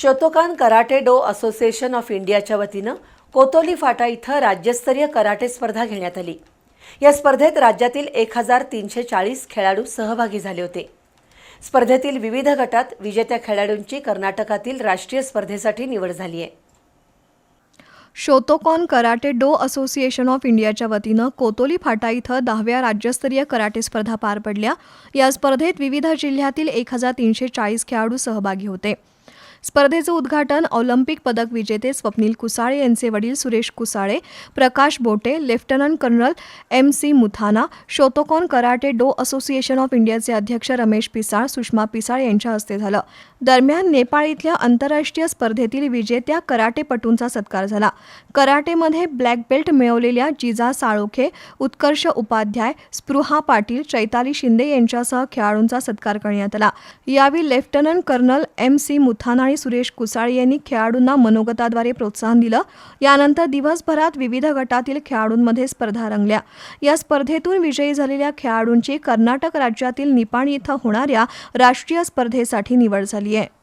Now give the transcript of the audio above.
Shotokan karate do association of इंडियाच्या वतीनं कोतोली फाटा इथं राज्यस्तरीय कराटे स्पर्धा घेण्यात आली. या स्पर्धेत राज्यातील एक हजार तीनशे चाळीस खेळाडू सहभागी झाले होते. स्पर्धेतील विविध गटात विजेत्या खेळाडूंची कर्नाटकातील राष्ट्रीय स्पर्धेसाठी निवड झाली आहे Shotokan karate do association of इंडियाच्या वतीनं कोतोली फाटा इथं दहाव्या राज्यस्तरीय कराटे स्पर्धा पार पडल्या. या स्पर्धेत विविध जिल्ह्यातील एक हजार तीनशे चाळीस खेळाडू सहभागी होते. स्पर्धेचं उद्घाटन ऑलिम्पिक पदक विजेते स्वप्नील कुसाळे यांचे वडील Suresh Kusale Prakash Bote lieutenant colonel M C Muthana Shotokan karate do association of इंडियाचे अध्यक्ष रमेश पिसाळ सुषमा पिसाळ यांच्या हस्ते झालं. दरम्यान नेपाळ इथल्या आंतरराष्ट्रीय स्पर्धेतील विजेत्या कराटेपटूंचा सत्कार झाला. कराटेमध्ये ब्लॅक बेल्ट मिळवलेल्या जिजा साळोखे उत्कर्ष उपाध्याय स्पृहा पाटील चैताली शिंदे यांच्यासह खेळाडूंचा सत्कार करण्यात आला. यावेळी lieutenant colonel M C Muthana आणि सुरेश कुसाळे यांनी खेळाडूंना मनोगताद्वारे प्रोत्साहन दिलं. यानंतर दिवसभरात विविध गटातील खेळाडूंमध्ये स्पर्धा रंगल्या. या स्पर्धेतून विजयी झालेल्या खेळाडूंची कर्नाटक राज्यातील निपाणी इथं होणाऱ्या राष्ट्रीय स्पर्धेसाठी निवड झाली आहे.